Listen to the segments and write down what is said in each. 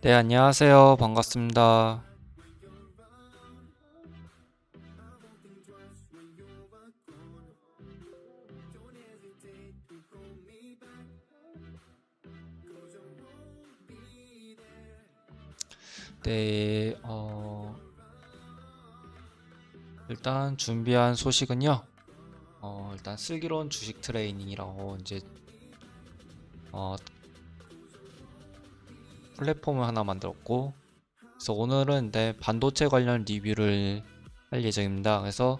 네, 안녕하세요. 반갑습니다. 네, 어, 일단 준비한 소식은요. 어, 일단 슬기로운 주식 트레이닝이라고 이제 어, 플랫폼을 하나 만들었고, 그래서 오늘은 네, 반도체 관련 리뷰를 할 예정입니다. 그래서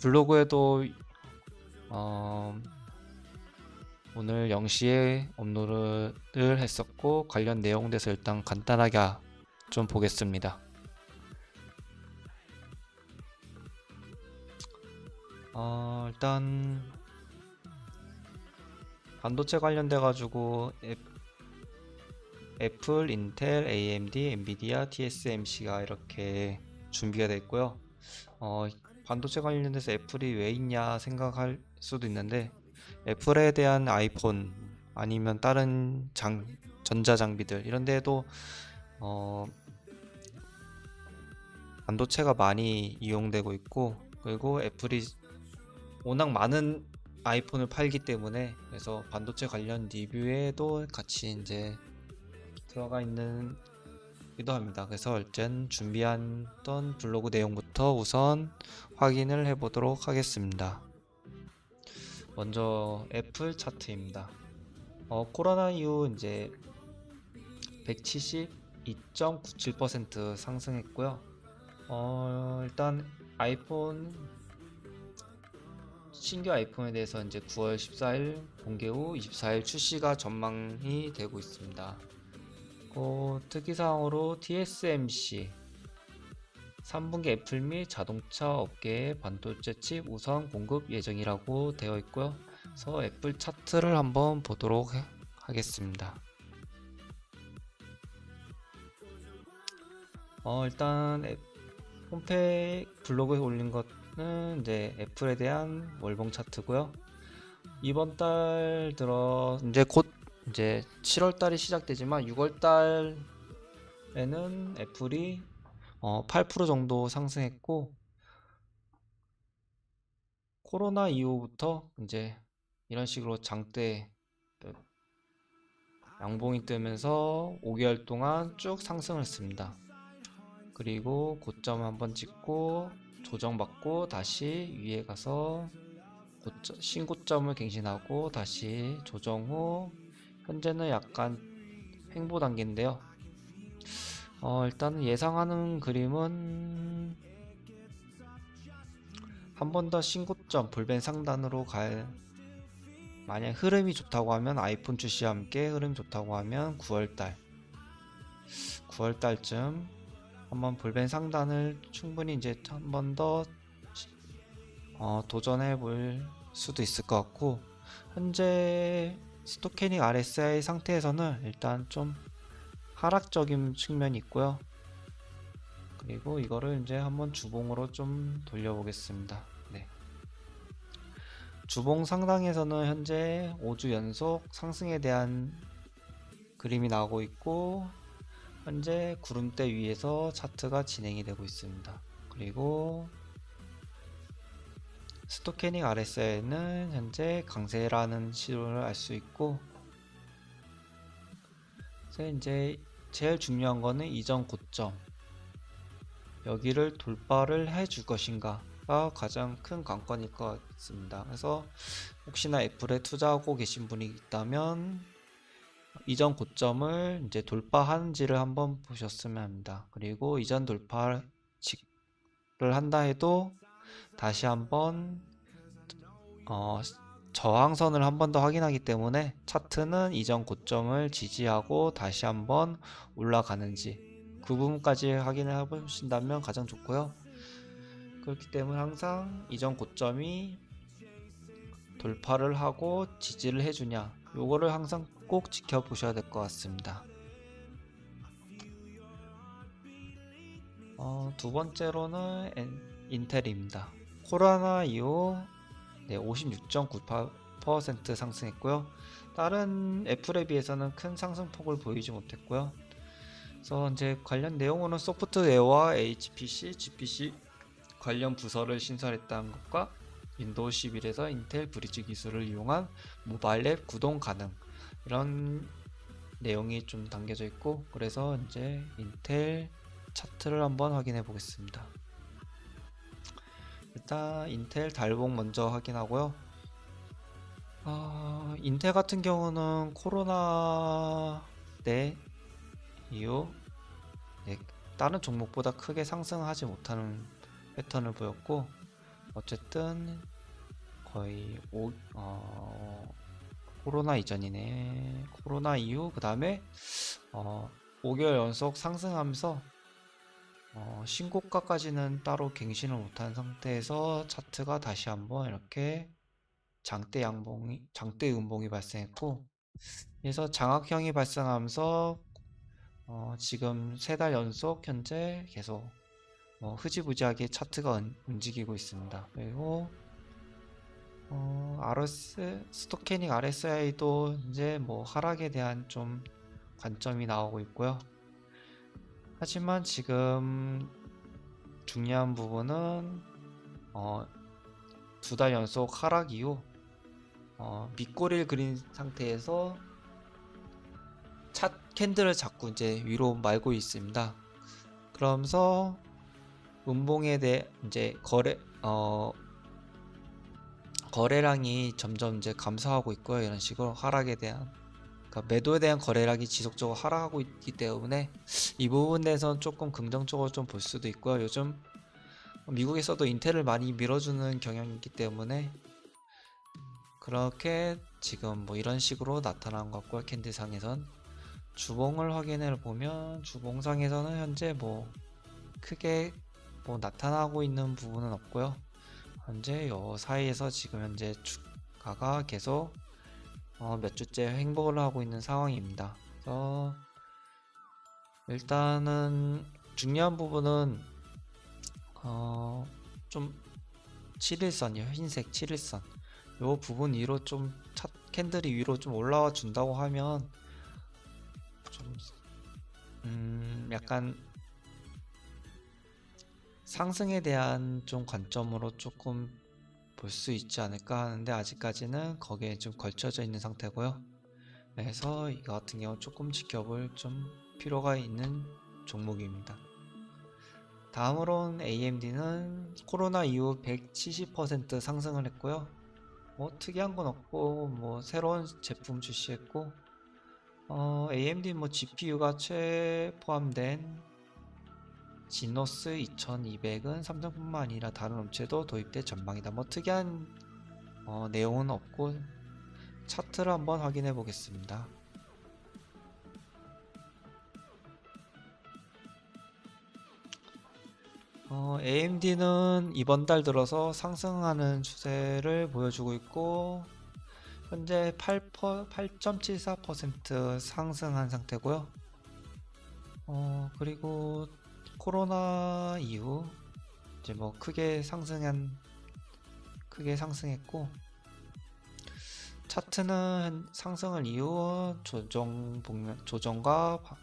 블로그에도 어, 오늘 0시에 업로드를 했었고 관련 내용 대해서 일단 간단하게 좀 보겠습니다. 어, 일단 반도체 관련돼 가지고 앱, 애플, 인텔, AMD, 엔비디아, TSMC가 이렇게 준비가 되어 있고요. 어, 반도체 관련돼서 애플이 왜 있냐 생각할 수도 있는데 애플에 대한 아이폰 아니면 다른 장, 전자장비들 이런 데에도 어, 반도체가 많이 이용되고 있고 그리고 애플이 워낙 많은 아이폰을 팔기 때문에 그래서 반도체 관련 리뷰에도 같이 이제 들어가 있는 기도 합니다. 그래서 일단 준비했던 블로그 내용부터 우선 확인을 해 보도록 하겠습니다. 먼저 애플 차트입니다. 어, 코로나 이후 이제 172.97% 상승했고요. 어, 일단 아이폰 신규 아이폰에 대해서 이제 9월 14일 공개 후 24일 출시가 전망이 되고 있습니다. 어, 특이사항으로 TSMC 3분기 애플 및 자동차 업계의 반도체 칩 우선 공급 예정이라고 되어 있고요. 그래서 애플 차트를 한번 보도록 해- 하겠습니다. 어, 일단 애- 홈페이지 블로그에 올린 것은 이제 애플에 대한 월봉 차트고요. 이번 달 들어 이제 곧 이제 7월 달이 시작되지만 6월 달에는 애플이 어, 8% 정도 상승했고 코로나 이후부터 이제 이런 식으로 장대 그 양봉이 뜨면서 5개월 동안 쭉 상승을 했습니다. 그리고 고점 한번 찍고 조정받고 다시 위에 가서 고점- 신고점을 갱신하고 다시 조정 후 현재는 약간 횡보 단계인데요. 어, 일단 예상하는 그림은 한 번 더 신고점 불변 상단으로 갈 만약 흐름이 좋다고 하면 아이폰 출시와 함께 흐름이 좋다고 하면 9월달 9월달쯤 한번 불변 상단을 충분히 이제 한 번더 어, 도전해 볼 수도 있을 것 같고 현재 스토캐닝 RSI 상태에서는 일단 좀 하락적인 측면이 있고요. 그리고 이거를 이제 한번 주봉으로 좀 돌려보겠습니다. 네. 주봉 상단에서는 현재 5주 연속 상승에 대한 그림이 나오고 있고 현재 구름대 위에서 차트가 진행이 되고 있습니다. 그리고 스토캐닝 RSI는 현재 강세라는 시도를 알 수 있고 그래서 이제 제일 중요한 거는 이전 고점 여기를 돌파를 해줄 것인가가 가장 큰 관건일 것 같습니다. 그래서 혹시나 애플에 투자하고 계신 분이 있다면 이전 고점을 이제 돌파하는지를 한번 보셨으면 합니다. 그리고 이전 돌파를 한다 해도 다시 한번 어, 저항선을 한 번 더 확인하기 때문에 차트는 이전 고점을 지지하고 다시 한번 올라가는지 그 부분까지 확인을 해보신다면 가장 좋고요. 그렇기 때문에 항상 이전 고점이 돌파를 하고 지지를 해주냐 요거를 항상 꼭 지켜보셔야 될 것 같습니다. 어, 두 번째로는 엔- 인텔입니다. 코로나 이후 네, 56.98% 10% 상승했고요. 다른 애플에 비해서는 큰 상승폭을 보이지 못했고요. 그래서 이제 관련 내용으로는 소프트웨어와 HPC, GPC 관련 부서를 신설했다는 것과 윈도우 11에서 인텔 브리지 기술을 이용한 모바일 앱 구동 가능 이런 내용이 좀 담겨져 있고 그래서 이제 인텔 차트를 한번 확인해 보겠습니다. 일단 인텔 달봉 먼저 확인하고요. 아, 인텔 같은 경우는 코로나 때 이후 네, 다른 종목보다 크게 상승하지 못하는 패턴을 보였고 어쨌든 거의 오, 어, 코로나 이전이네 코로나 이후 그 다음에 어, 5개월 연속 상승하면서 어, 신고가까지는 따로 갱신을 못한 상태에서 차트가 다시 한번 이렇게 장대 양봉이 장대 음봉이 발생했고 그래서 장악형이 발생하면서 어, 지금 세 달 연속 현재 계속 어, 흐지부지하게 차트가 은- 움직이고 있습니다. 그리고 어, RS 스토캐닉 RSI도 이제 뭐 하락에 대한 좀 관점이 나오고 있고요. 하지만 지금 중요한 부분은 어, 두 달 연속 하락 이후 어, 밑꼬리를 그린 상태에서 차 캔들을 자꾸 이제 위로 말고 있습니다. 그러면서 음봉에 대해 이제 거래 어 거래량이 점점 이제 감소하고 있고요. 이런 식으로 하락에 대한 그러니까 매도에 대한 거래량이 지속적으로 하락하고 있기 때문에 이 부분에선 조금 긍정적으로 좀 볼 수도 있고요. 요즘 미국에서도 인텔을 많이 밀어주는 경향이 있기 때문에 그렇게 지금 뭐 이런 식으로 나타난 것 같고요. 캔들상에선 주봉을 확인해 보면 주봉상에서는 현재 뭐 크게 뭐 나타나고 있는 부분은 없고요. 현재 요 사이에서 지금 현재 주가가 계속 어, 몇 주째 횡보를 하고 있는 상황입니다. 그래서 일단은 중요한 부분은 어, 좀 7일선이요. 흰색 7일선. 요 부분 위로 좀 차, 캔들이 위로 좀 올라와 준다고 하면 좀 음, 약간 상승에 대한 좀 관점으로 조금 볼 수 있지 않을까 하는데 아직까지는 거기에 좀 걸쳐져 있는 상태고요. 그래서 이거 같은 경우 조금 지켜볼 좀 필요가 있는 종목입니다. 다음으로는 AMD는 코로나 이후 170% 상승을 했고요. 뭐 특이한 건 없고 뭐 새로운 제품 출시했고 어, AMD 뭐 GPU가 최 포함된 지노스 2200은 삼성뿐만 아니라 다른 업체도 도입될 전망이다. 뭐 특이한 어, 내용은 없고 차트를 한번 확인해 보겠습니다. 어, AMD는 이번 달 들어서 상승하는 추세를 보여주고 있고 현재 8.74% 상승한 상태고요. 어, 그리고 코로나 이후 이제 뭐 크게 상승한 크게 상승했고 차트는 상승을 이후 조정 조정과 바-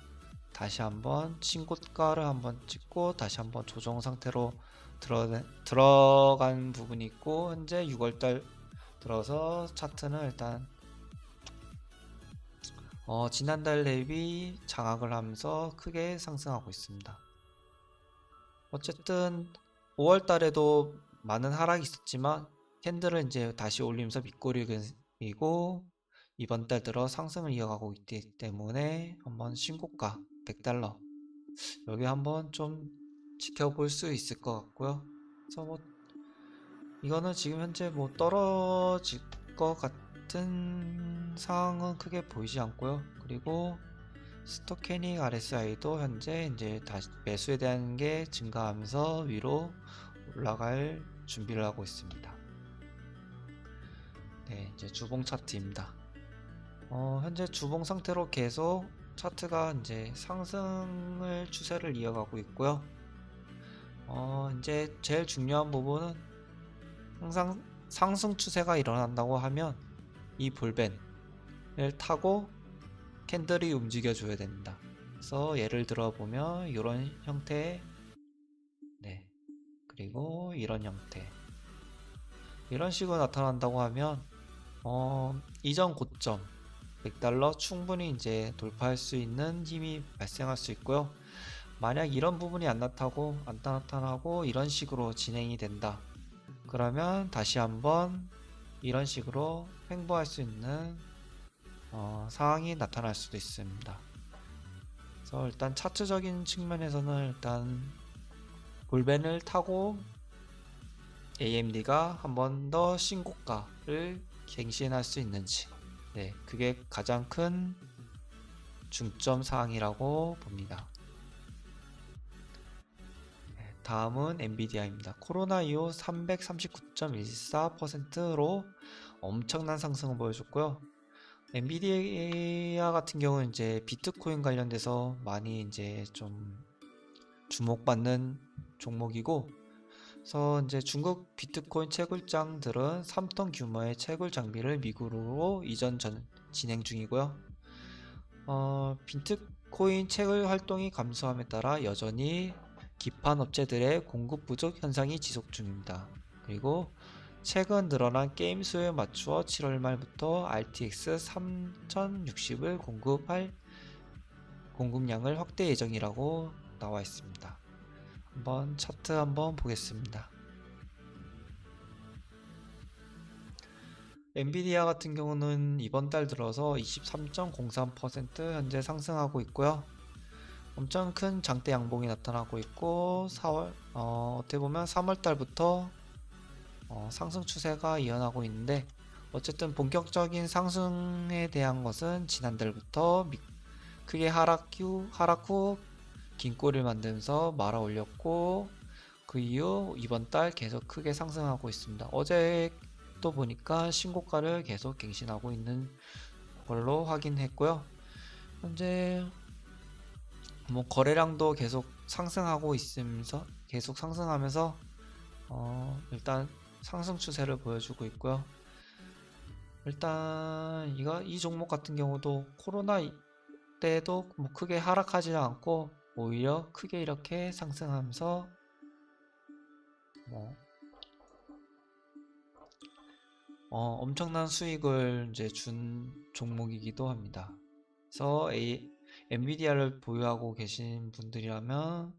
다시 한번 신고가를 한번 찍고 다시 한번 조정 상태로 들어 들어간 부분이 있고 현재 6월달 들어서 차트는 일단 어, 지난달 대비 장악을 하면서 크게 상승하고 있습니다. 어쨌든 5월 달에도 많은 하락이 있었지만 캔들은 이제 다시 올리면서 밑꼬리 그리고 이번 달 들어 상승을 이어가고 있기 때문에 한번 신고가 100달러 여기 한번 좀 지켜볼 수 있을 것 같고요. 그래서 뭐 이거는 지금 현재 뭐 떨어질 것 같은 상황은 크게 보이지 않고요. 그리고 스토캐닉 RSI도 현재 이제 다시 매수에 대한 게 증가하면서 위로 올라갈 준비를 하고 있습니다. 네, 이제 주봉 차트입니다. 어, 현재 주봉 상태로 계속 차트가 이제 상승을 추세를 이어가고 있고요. 어, 이제 제일 중요한 부분은 항상 상승 추세가 일어난다고 하면 이 볼벤을 타고 캔들이 움직여 줘야 됩니다. 그래서 예를 들어 보면 이런 형태의 네 그리고 이런 형태 이런 식으로 나타난다고 하면 어, 이전 고점 100달러 충분히 이제 돌파할 수 있는 힘이 발생할 수 있고요. 만약 이런 부분이 안 나타나고 안 나타나고 이런 식으로 진행이 된다. 그러면 다시 한번 이런 식으로 횡보할 수 있는 어, 상황이 나타날 수도 있습니다. 그래서 일단 차트적인 측면에서는 일단 볼벤을 타고 AMD가 한 번 더 신고가를 갱신할 수 있는지 네 그게 가장 큰 중점 사항이라고 봅니다. 네, 다음은 엔비디아입니다. 코로나 이후 339.14%로 엄청난 상승을 보여줬고요. 엔비디아 같은 경우는 이제 비트코인 관련돼서 많이 이제 좀 주목받는 종목이고 그래서 이제 중국 비트코인 채굴장들은 3톤 규모의 채굴 장비를 미국으로 이전 전, 진행 중이고요. 어, 비트코인 채굴 활동이 감소함에 따라 여전히 기판 업체들의 공급 부족 현상이 지속 중입니다. 그리고 최근 늘어난 게임 수요에 맞추어 7월 말부터 RTX 3060을 공급할 공급량을 확대 예정이라고 나와 있습니다. 한번 차트 한번 보겠습니다. 엔비디아 같은 경우는 이번 달 들어서 23.03% 현재 상승하고 있고요. 엄청 큰 장대 양봉이 나타나고 있고 4월 어, 어떻게 보면 3월 달부터 어, 상승 추세가 이어나고 있는데 어쨌든 본격적인 상승에 대한 것은 지난달부터 미, 크게 하락 후 하락 후 긴 꼬리를 만들면서 말아 올렸고 그 이후 이번 달 계속 크게 상승하고 있습니다. 어제 또 보니까 신고가를 계속 갱신하고 있는 걸로 확인했고요. 현재 뭐 거래량도 계속 상승하고 있으면서 계속 상승하면서 어 일단 상승 추세를 보여주고 있고요. 일단 이거 이 종목 같은 경우도 코로나 때도 뭐 크게 하락하지 않고 오히려 크게 이렇게 상승하면서 뭐 어, 엄청난 수익을 이제 준 종목이기도 합니다. 그래서 A, 엔비디아를 보유하고 계신 분들이라면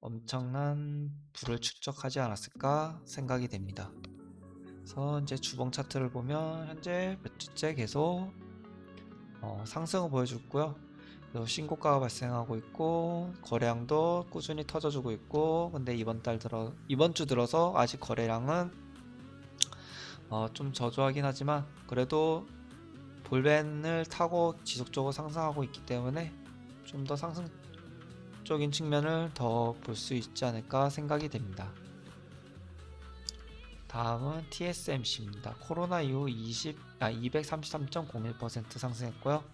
엄청난 부를 축적하지 않았을까 생각이 됩니다. 그래서 이제 주봉 차트를 보면 현재 몇 주째 계속 어, 상승을 보여줬고요. 그래서 신고가가 발생하고 있고 거래량도 꾸준히 터져주고 있고 근데 이번 달 들어 이번 주 들어서 아직 거래량은 어, 좀 저조하긴 하지만 그래도 볼벤을 타고 지속적으로 상승하고 있기 때문에 좀 더 상승 적인 측면을 더 볼 수 있지 않을까 생각이 됩니다. 다음은 TSMC입니다. 코로나 이후 20, 아, 233.01% 상승했고요.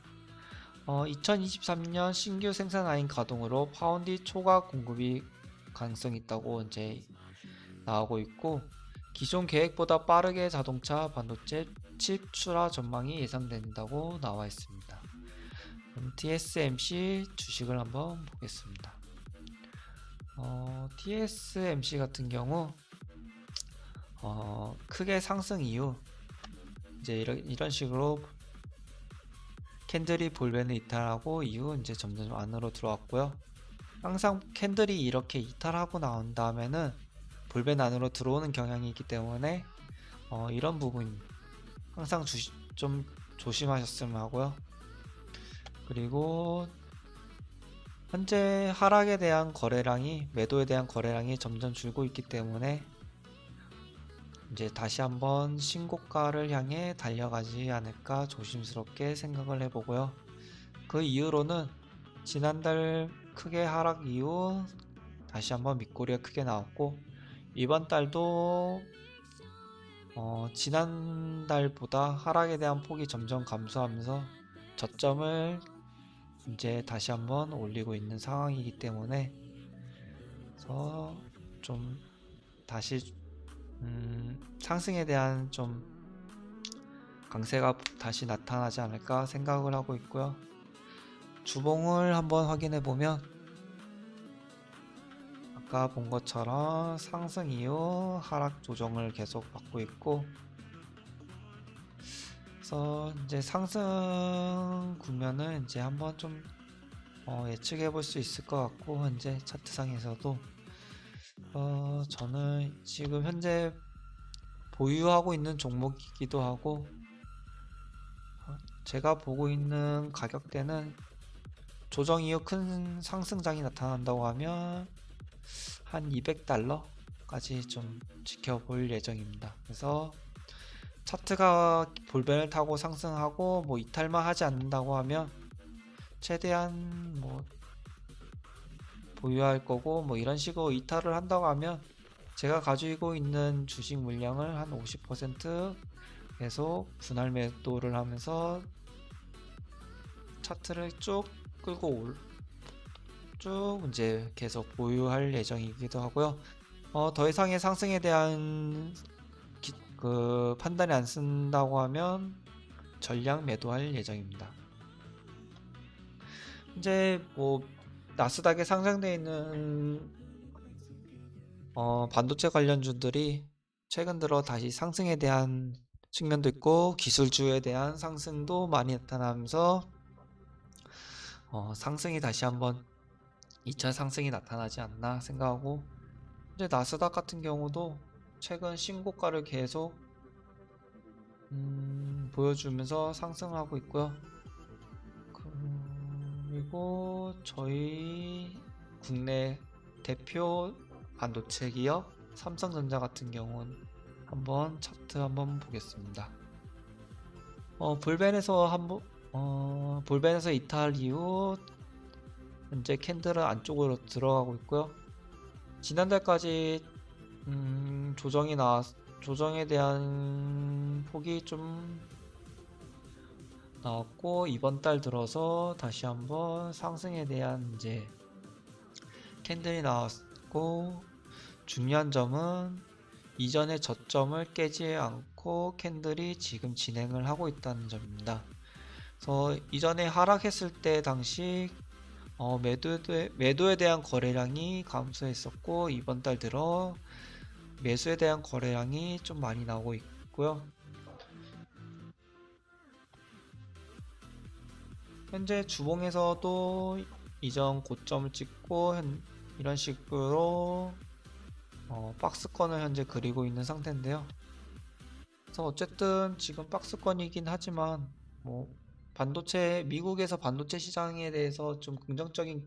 어, 2023년 신규 생산 라인 가동으로 파운디 초과 공급이 가능성이 있다고 이제 나오고 있고 기존 계획보다 빠르게 자동차 반도체 칩 출하 전망이 예상된다고 나와 있습니다. TSMC 주식을 한번 보겠습니다. 어, TSMC 같은 경우 어, 크게 상승 이후 이제 이런, 이런 식으로 캔들이 볼벤을 이탈하고 이후 이제 점점 안으로 들어왔고요. 항상 캔들이 이렇게 이탈하고 나온 다음에는 볼벤 안으로 들어오는 경향이 있기 때문에 어, 이런 부분 항상 주시, 좀 조심하셨으면 하고요. 그리고 현재 하락에 대한 거래량이 매도에 대한 거래량이 점점 줄고 있기 때문에 이제 다시 한번 신고가를 향해 달려가지 않을까 조심스럽게 생각을 해보고요. 그 이후로는 지난달 크게 하락 이후 다시 한번 밑꼬리가 크게 나왔고 이번 달도 어, 지난달보다 하락에 대한 폭이 점점 감소하면서 저점을 이제 다시 한번 올리고 있는 상황이기 때문에 그래서 좀 다시 음, 상승에 대한 좀 강세가 다시 나타나지 않을까 생각을 하고 있고요. 주봉을 한번 확인해 보면 아까 본 것처럼 상승 이후 하락 조정을 계속 받고 있고 그래서 이제 상승 국면을 이제 한번 좀 어, 예측해 볼 수 있을 것 같고 현재 차트상에서도 어, 저는 지금 현재 보유하고 있는 종목이기도 하고 어, 제가 보고 있는 가격대는 조정 이후 큰 상승장이 나타난다고 하면 한 200달러까지 좀 지켜볼 예정입니다. 그래서 차트가 볼벤을 타고 상승하고 뭐 이탈만 하지 않는다고 하면 최대한 뭐 보유할 거고 뭐 이런 식으로 이탈을 한다고 하면 제가 가지고 있는 주식 물량을 한 50% 계속 분할 매도를 하면서 차트를 쭉 끌고 올, 쭉 이제 계속 보유할 예정이기도 하고요. 어, 더 이상의 상승에 대한 기, 그 판단이 안 쓴다고 하면 전량 매도할 예정입니다. 이제 뭐 나스닥에 상장되어 있는 어, 반도체 관련주들이 최근 들어 다시 상승에 대한 측면도 있고 기술주에 대한 상승도 많이 나타나면서 어, 상승이 다시 한번 2차 상승이 나타나지 않나 생각하고 이제 나스닥 같은 경우도 최근 신고가를 계속 음, 보여주면서 상승하고 있고요. 그리고 저희 국내 대표 반도체 기업 삼성전자 같은 경우는 한번 차트 한번 보겠습니다. 어, 볼벤에서 한번 어, 볼벤에서 이탈 이후 현재 캔들은 안쪽으로 들어가고 있고요. 지난달까지 음, 조정이 나 조정에 대한 폭이 좀 나왔고 이번 달 들어서 다시 한번 상승에 대한 이제 캔들이 나왔고 중요한 점은 이전의 저점을 깨지 않고 캔들이 지금 진행을 하고 있다는 점입니다. 그래서 이전에 하락했을 때 당시 어, 매도에, 매도에 대한 거래량이 감소했었고 이번 달 들어 매수에 대한 거래량이 좀 많이 나오고 있고요. 현재 주봉에서도 이전 고점을 찍고 현, 이런 식으로 어, 박스권을 현재 그리고 있는 상태인데요. 그래서 어쨌든 지금 박스권이긴 하지만 뭐 반도체 미국에서 반도체 시장에 대해서 좀 긍정적인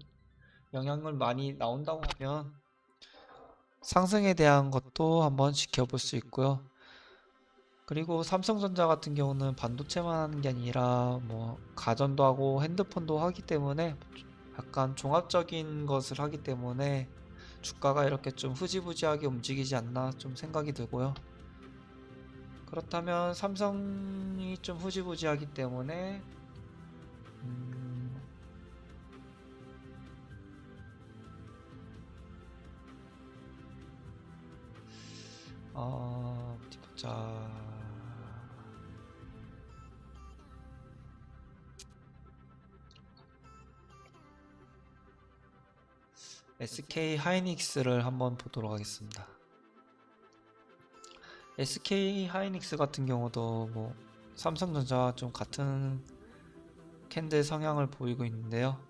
영향을 많이 나온다고 하면 상승에 대한 것도 한번 지켜볼 수 있고요. 그리고 삼성전자 같은 경우는 반도체만 하는 게 아니라 뭐 가전도 하고 핸드폰도 하기 때문에 약간 종합적인 것을 하기 때문에 주가가 이렇게 좀 흐지부지하게 움직이지 않나 좀 생각이 들고요. 그렇다면 삼성이 좀 흐지부지하기 때문에 음... 어... 어디 보자. SK 하이닉스를 한번 보도록 하겠습니다. SK 하이닉스 같은 경우도 뭐 삼성전자와 좀 같은 캔들 성향을 보이고 있는데요.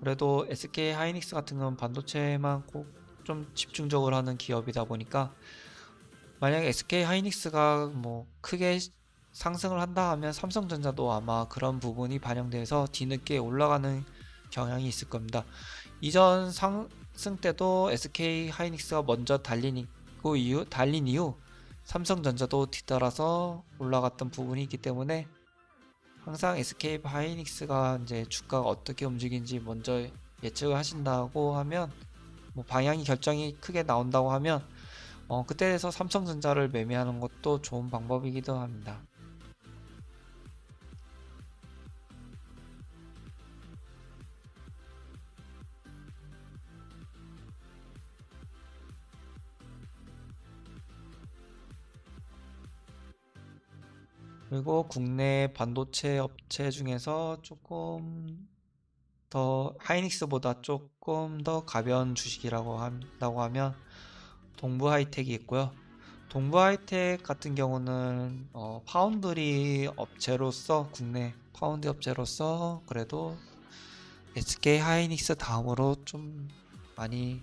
그래도 SK 하이닉스 같은 건 반도체만 꼭 좀 집중적으로 하는 기업이다 보니까 만약에 SK 하이닉스가 뭐 크게 상승을 한다 하면 삼성전자도 아마 그런 부분이 반영돼서 뒤늦게 올라가는 경향이 있을 겁니다. 이전 상승 때도 SK 하이닉스가 먼저 달린 이후, 달린 이후 삼성전자도 뒤따라서 올라갔던 부분이 있기 때문에 항상 SK 하이닉스가 이제 주가가 어떻게 움직이는지 먼저 예측을 하신다고 하면 뭐 방향이 결정이 크게 나온다고 하면 어 그때에서 삼성전자를 매매하는 것도 좋은 방법이기도 합니다. 그리고 국내 반도체 업체 중에서 조금 더 하이닉스보다 조금 더 가벼운 주식이라고 한다고 하면 동부 하이텍이 있고요. 동부 하이텍 같은 경우는 어, 파운드리 업체로서 국내 파운드 업체로서 그래도 SK 하이닉스 다음으로 좀 많이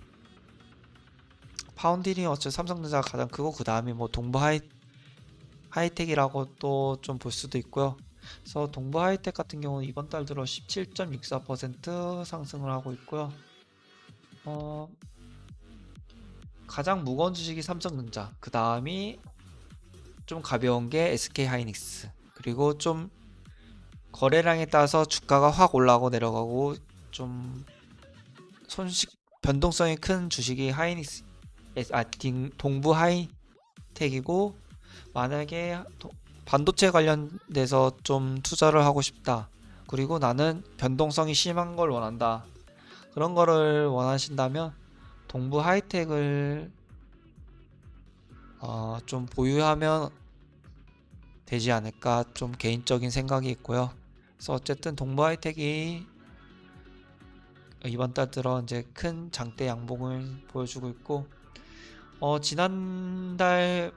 파운드리 업체 삼성전자가 가장 크고 그 다음이 뭐 동부 하이 하이텍이라고 또 좀 볼 수도 있고요. 그래서 동부 하이텍 같은 경우는 이번 달 들어 17.64% 상승을 하고 있고요. 어, 가장 무거운 주식이 삼성전자, 그 다음이 좀 가벼운 게 SK 하이닉스, 그리고 좀 거래량에 따라서 주가가 확 올라가고 내려가고 좀 손식 변동성이 큰 주식이 하이닉스, 아, 딩- 동부 하이텍이고 만약에 도- 반도체 관련돼서 좀 투자를 하고 싶다. 그리고 나는 변동성이 심한 걸 원한다. 그런 거를 원하신다면 동부 하이텍을 어, 좀 보유하면 되지 않을까 좀 개인적인 생각이 있고요. 그래서 어쨌든 동부 하이텍이 이번 달 들어 이제 큰 장대 양봉을 보여주고 있고 어, 지난달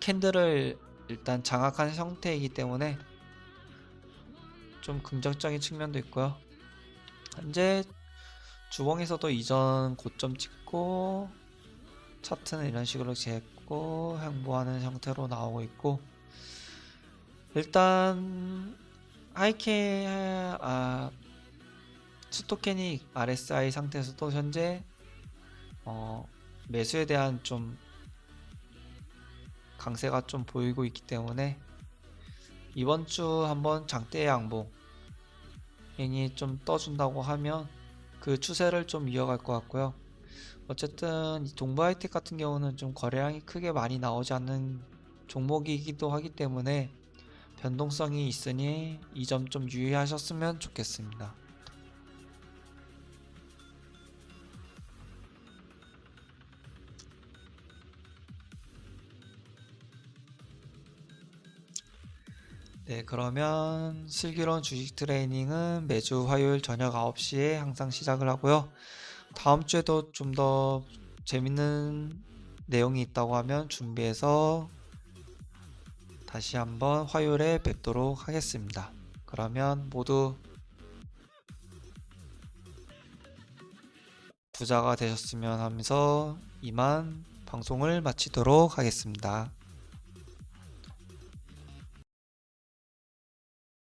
캔들을 일단 장악한 형태이기 때문에 좀 긍정적인 측면도 있고요. 현재 주봉에서도 이전 고점 찍고 차트는 이런 식으로 재고 행보하는 형태로 나오고 있고 일단 하이케 아 스토캐닉 RSI 상태에서도 현재 어, 매수에 대한 좀 강세가 좀 보이고 있기 때문에 이번 주 한번 장대 양봉 이좀 떠준다고 하면 그 추세를 좀 이어갈 것 같고요. 어쨌든 하이텍 같은 경우는 좀 거래량이 크게 많이 나오지 않는 종목이기도 하기 때문에 변동성이 있으니 이 점 좀 유의하셨으면 좋겠습니다. 네, 그러면 슬기로운 주식 트레이닝은 매주 화요일 저녁 9시에 항상 시작을 하고요. 다음 주에도 좀 더 재밌는 내용이 있다고 하면 준비해서 다시 한번 화요일에 뵙도록 하겠습니다. 그러면 모두 부자가 되셨으면 하면서 이만 방송을 마치도록 하겠습니다.